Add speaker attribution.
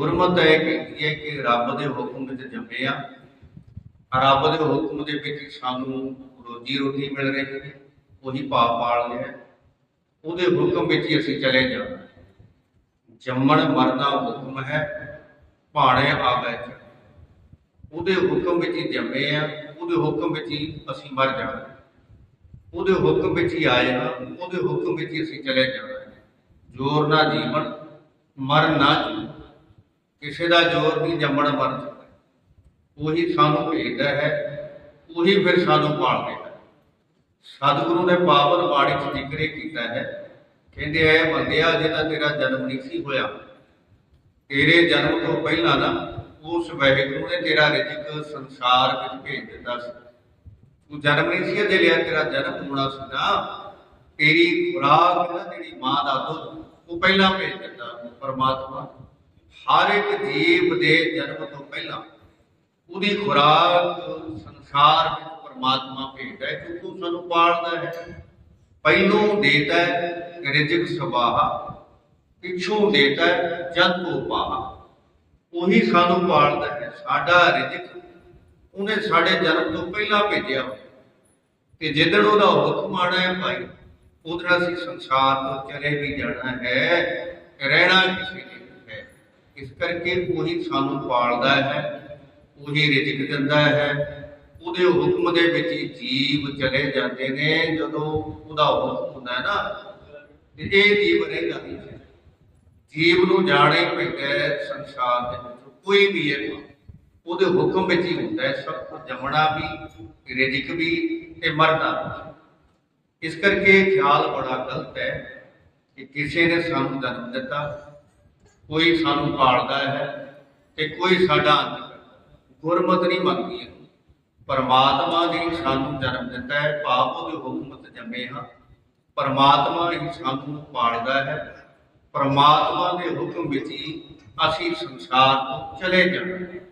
Speaker 1: ਗੁਰਮਤ ਹੈ ਕਿ ਇਹ ਹੈ ਕਿ ਰੱਬ ਦੇ ਹੁਕਮ ਵਿੱਚ ਜੰਮੇ ਆ। ਰੱਬ ਦੇ ਹੁਕਮ ਦੇ ਵਿੱਚ ਸਾਨੂੰ ਰੋਜੀ ਰੋਟੀ ਮਿਲ ਰਹੀ ਹੈ, ਉਹੀ ਪਾਪ ਪਾਲ ਲਿਆ ਉਹਦੇ ਹੁਕਮ ਵਿੱਚ ਹੀ ਅਸੀਂ ਚਲੇ ਜਾਣਾ ਜੰਮਣ ਮਰਨਾ ਹੁਕਮ ਹੈ, ਭਾਣੇ ਆਵੇ ਚ ਉਹਦੇ ਹੁਕਮ ਵਿੱਚ ਹੀ ਜੰਮੇ ਆ, ਉਹਦੇ ਹੁਕਮ ਵਿੱਚ ਹੀ ਅਸੀਂ ਮਰ ਜਾਣਾ ਉਹਦੇ ਹੁਕਮ ਵਿੱਚ ਹੀ ਆਏ ਹਾਂ ਉਹਦੇ ਹੁਕਮ ਵਿੱਚ ਹੀ ਅਸੀਂ ਚਲੇ ਜਾਣਾ ਜ਼ੋਰ ਨਾ ਜੀਵਨ, ਮਰ ਨਾ ਜੀਵਨ। ਕਿਸੇ ਦਾ ਜ਼ੋਰ ਨਹੀਂ, ਜੰਮਣ ਮਰਨ ਉਹੀ ਸਾਨੂੰ ਭੇਜਦਾ ਹੈ, ਉਹੀ ਫਿਰ ਸਾਨੂੰ ਪਾਲਦਾ ਹੈ। ਸਤਿਗੁਰੂ ਨੇ ਪਾਵਨ ਬਾਣੀ ਚ ਜ਼ਿਕਰ ਕੀਤਾ ਹੈ, ਕਹਿੰਦੇ ਐ ਬੰਦਿਆ ਜਿਹਦਾ ਤੇਰਾ ਜਨਮ ਨਹੀਂ ਸੀ ਹੋਇਆ। ਤੇਰੇ ਜਨਮ ਤੋਂ ਪਹਿਲਾਂ ਨਾ, ਉਸ ਵਾਹਿਗੁਰੂ ਨੇ ਤੇਰਾ ਰਿਜਕ ਸੰਸਾਰ ਵਿੱਚ ਭੇਜ ਦਿੱਤਾ ਸੀ। ਤੂੰ ਜਨਮ ਨਹੀਂ ਸੀ ਅਜੇ ਲਿਆ, ਤੇਰਾ ਜਨਮ ਹੋਣਾ ਸੀ ਨਾ ਤੇਰੀ ਖੁਰਾਕ ਨਾ ਜਿਹੜੀ ਮਾਂ ਦਾ ਦੁੱਧ, ਉਹ ਪਹਿਲਾਂ ਭੇਜ ਦਿੱਤਾ ਪਰਮਾਤਮਾ ਹਰ ਇੱਕ ਜੀਵ ਦੇ ਜਨਮ ਤੋਂ ਪਹਿਲਾਂ ਉਹਦੀ ਖੁਰਾਕ ਸੰਸਾਰ ਵਿੱਚ ਪਰਮਾਤਮਾ ਭੇਜਦਾ ਹੈ, ਕਿਉਂਕਿ ਉਹ ਸਾਨੂੰ ਪਾਲਦਾ ਹੈ। ਪਹਿਲੋਂ ਦੇਤਾ ਹੈ ਰਿਜਕ ਸਵਾਹਾ, ਪਿੱਛੋਂ ਦੇਤਾ ਹੈ ਜੰਤੂ ਪਾਹਾ। ਉਹੀ ਸਾਨੂੰ ਪਾਲਦਾ ਹੈ। ਸਾਡਾ ਰਿਜਕ ਉਹਨੇ ਸਾਡੇ ਜਨਮ ਤੋਂ ਪਹਿਲਾਂ ਭੇਜਿਆ ਤੇ ਜਿੱਦਣ ਉਹਦਾ ਹੁਕਮ ਆਣਾ ਹੈ ਭਾਈ ਉਦੋਂ ਅਸੀਂ ਸੰਸਾਰ ਤੋਂ ਚਲੇ ਵੀ ਜਾਣਾ ਹੈ, ਰਹਿਣਾ ਕਿਸੇ ਨੇ। ਇਸ ਕਰਕੇ ਉਹੀ ਸਾਨੂੰ ਪਾਲਦਾ ਹੈ, ਉਹੀ ਰਿਜਕ ਦਿੰਦਾ ਹੈ। ਉਹਦੇ ਹੁਕਮ ਦੇ ਵਿੱਚ ਹੀ ਜੀਵ ਚਲੇ ਜਾਂਦੇ ਨੇ, ਜਦੋਂ ਉਹਦਾ ਹੁਕਮ ਹੁੰਦਾ ਹੈ ਨਾ, ਤੇ ਇਹ ਜੀਵ ਰਹਿੰਦਾ ਨਹੀਂ ਹੈ। ਜੀਵ ਨੂੰ ਜਾਣੇ ਪੈਂਦਾ ਸੰਸਾਰ ਦੇ ਵਿੱਚ, ਕੋਈ ਵੀ ਹੈ ਉਹਦੇ ਹੁਕਮ ਵਿੱਚ ਹੀ ਹੁੰਦਾ ਹੈ, ਸਭ ਕੁਝ ਜੰਮਣਾ ਵੀ ਰਿਜਕ ਵੀ, ਤੇ ਮਰਨਾ ਵੀ। ਇਸ ਕਰਕੇ ਖਿਆਲ ਬੜਾ ਗਲਤ ਹੈ ਕਿ ਕਿਸੇ ਨੇ ਸਾਨੂੰ ਜਨਮ ਦਿੱਤਾ ਕੋਈ ਸਾਨੂੰ ਪਾਲਦਾ ਹੈ ਤੇ ਕੋਈ ਸਾਡਾ ਅੰਤ ਕਰਦਾ ਨਹੀਂ ਮੰਗਦੀ ਪਰਮਾਤਮਾ ਨੇ ਸਾਨੂੰ ਜਨਮ ਦਿੱਤਾ ਹੈ, ਪਾਪ ਉਹਦੇ ਹੁਕਮ ਤੇ ਜੰਮੇ ਹਾਂ। ਪਰਮਾਤਮਾ ਹੀ ਸਾਨੂੰ ਪਾਲਦਾ ਹੈ। ਪਰਮਾਤਮਾ ਦੇ ਹੁਕਮ ਵਿੱਚ ਹੀ ਅਸੀਂ ਸੰਸਾਰ ਤੋਂ ਚਲੇ ਜਾਣਾ ਹੈ।